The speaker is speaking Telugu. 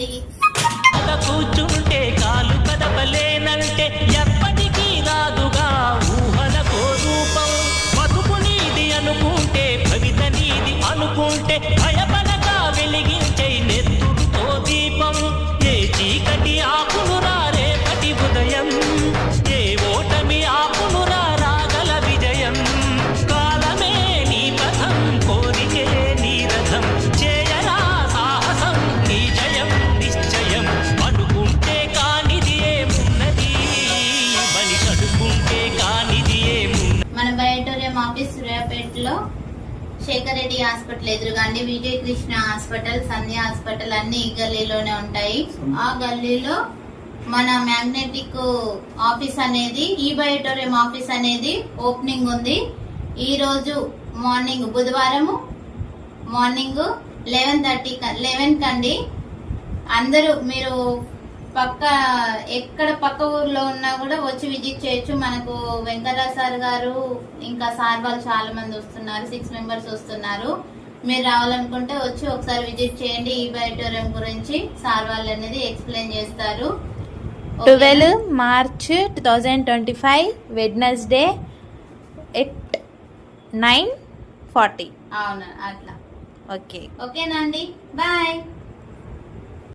చేయండి కూర్చుంటే కాలు కదపలేనంటే ఎప్పటికీ రాదుగా ఊహలకో రూపం. బతుకు నీది అనుకుంటే భవిత నీది అనుకుంటే ఆఫీస్ సూర్యాపేటలో శేఖర్ రెడ్డి హాస్పిటల్ ఎదురుగా అండి. విజయ కృష్ణ హాస్పిటల్ సంధ్య హాస్పిటల్ అన్ని ఈ గల్లీలోనే ఉంటాయి. ఆ గల్లీలో మన మ్యాగ్నెటిక్ ఆఫీస్ అనేది ఈ బయోటోరియం ఆఫీస్ అనేది ఓపెనింగ్ ఉంది. ఈ రోజు మార్నింగ్ బుధవారము మార్నింగ్ లెవెన్ థర్టీ లెవెన్ కండి. అందరూ మీరు పక్క ఎక్కడ పక్క ఊర్లో ఉన్నా కూడా వచ్చి విజిట్ చేయొచ్చు. మనకు వెంకటరావు సార్ గారు ఇంకా సార్ వాళ్ళు చాలా మంది వస్తున్నారు సిక్స్ మెంబర్స్ వస్తున్నారు. మీరు రావాలనుకుంటే వచ్చి ఒకసారి విజిట్ చేయండి ఈ బయోటోరియం గురించి. సార్ వాళ్ళు అనేది ఎక్స్ప్లెయిన్ చేస్తారు? Twelve March two thousand twenty five Wednesday at nine forty. అవును అట్లా. ఓకే. ఓకేనా అండి? బాయ్.